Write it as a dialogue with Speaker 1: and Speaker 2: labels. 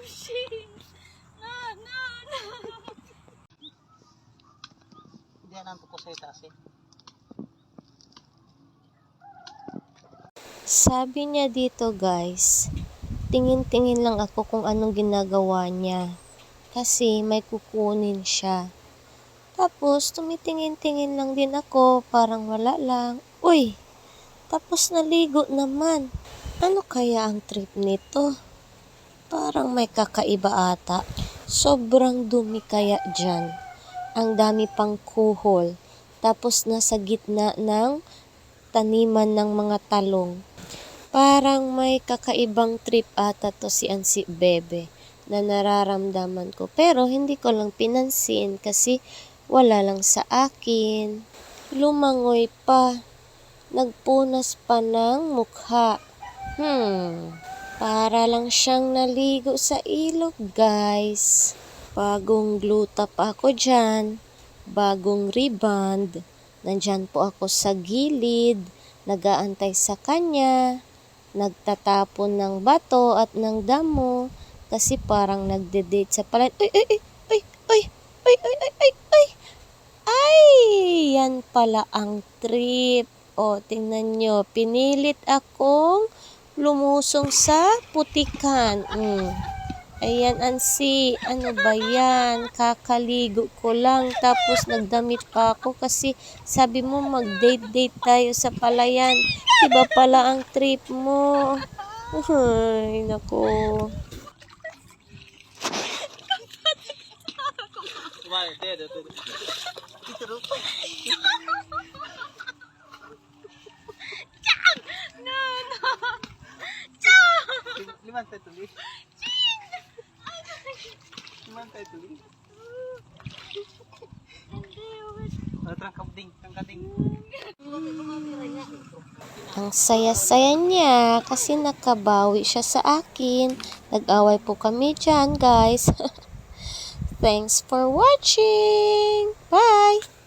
Speaker 1: Shane! No, no, no!
Speaker 2: Hindi yan ang itaas eh.
Speaker 3: Sabi niya dito guys, tingin-tingin lang ako kung anong ginagawa niya. Kasi may kukunin siya. Tapos tumitingin-tingin lang din ako, parang wala lang. Uy, tapos naligo naman. Ano kaya ang trip nito? Parang may kakaiba ata. Sobrang dumi kaya dyan. Ang dami pang kuhol. Tapos nasa gitna ng taniman ng mga talong. Parang may kakaibang trip ata to si Ansi Bebe na nararamdaman ko. Pero hindi ko lang pinansin kasi wala lang sa akin. Lumangoy pa. Nagpunas pa ng mukha. Hmm, para lang siyang naligo sa ilog, guys. Bagong glue top ako dyan. Bagong rebound. Nandyan po ako sa gilid. Nagaantay sa kanya. Nagtatapon ng bato at ng damo. Kasi parang nagde-date sa palan. Uy, uy, uy, uy, uy, uy, uy, uy, uy. Ay, yan pala ang trip. O, tingnan nyo. Pinilit akong lumusong sa putikan. Mm. Ayan, Ansi. Ano ba yan? Kakaligo ko lang. Tapos nagdamit pa ako kasi sabi mo mag-date-date tayo sa palayan. Iba pala ang trip mo. Ay, nako.
Speaker 2: Kumain, dito, dito. Dito, dito.
Speaker 1: No, no!
Speaker 2: Lim- Liman tayo tuloy. Liman tayo tuloy. Ano trang kabding, trang kading.
Speaker 3: Ang saya-saya niya kasi nakabawi siya sa akin. Nag-away po kami dyan, guys. Thanks for watching. Bye!